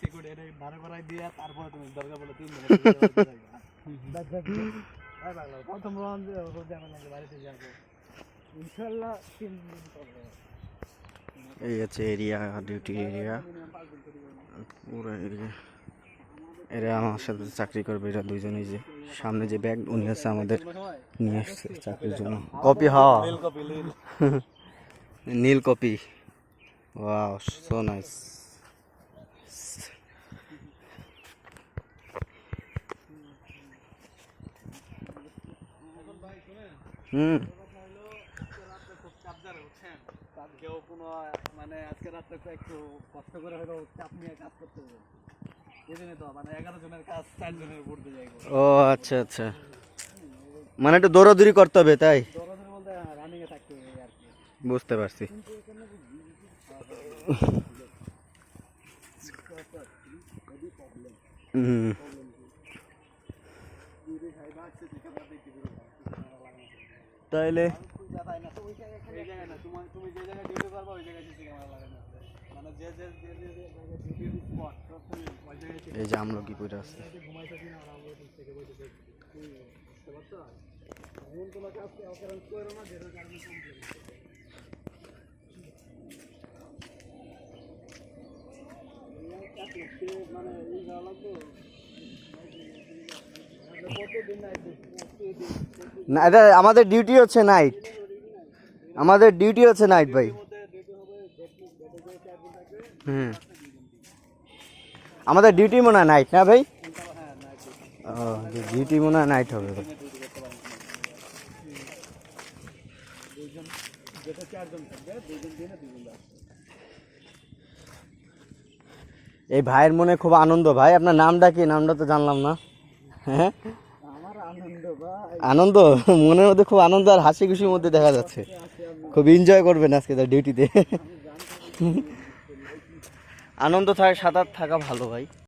Security এটা ভাড়া করাই দিয়ে তারপরে তুমি দরকার বলে তিন দিন প্রথম রাউন্ড বাড়িতে যাব। ইনশাল্লাহ তিন দিন পরে। এই হচ্ছে এরিয়া ডিউটি এরিয়া পুরো এরিয়া এরা আমার সাথে চাকরি করবে এরা দুইজনেই যে। সামনে যে ব্যাগ উনি হচ্ছে আমাদের নিয়ে আসছে চাকরির জন্য। কপি হ কপি নীল copy wow so nice hmm. কোনো মানে রাত্রে একটু কষ্ট করে চাপ নিয়ে কাজ করতে হবে ও আচ্ছা আচ্ছা। মানে একটু দৌড়াদৌড়ি করতে হবে, তাই? বুঝতে পারছি। হুম। তাইলে এই যে মানে আমরা কি করে কমপ্লেন মানে না, এটা আমাদের ডিউটি হচ্ছে নাইট আমাদের ডিউটি হচ্ছে নাইট ভাই। হুম। আমাদের ডিউটি মনে হয় নাইট না, ভাই? ও ডিউটি মনে হয় নাইট হবে এই ভাইয়ের মনে খুব আনন্দ, ভাই। আপনার নামটা কি? নামটা তো জানলাম না। হ্যাঁ? আনন্দ আনন্দ? মনের মধ্যে খুব আনন্দ আর হাসি খুশির মধ্যে দেখা যাচ্ছে। খুব এনজয় করবেন আজকে তার ডিউটিতে আনন্দ থাকে সাঁতার থাকা ভালো ভাই।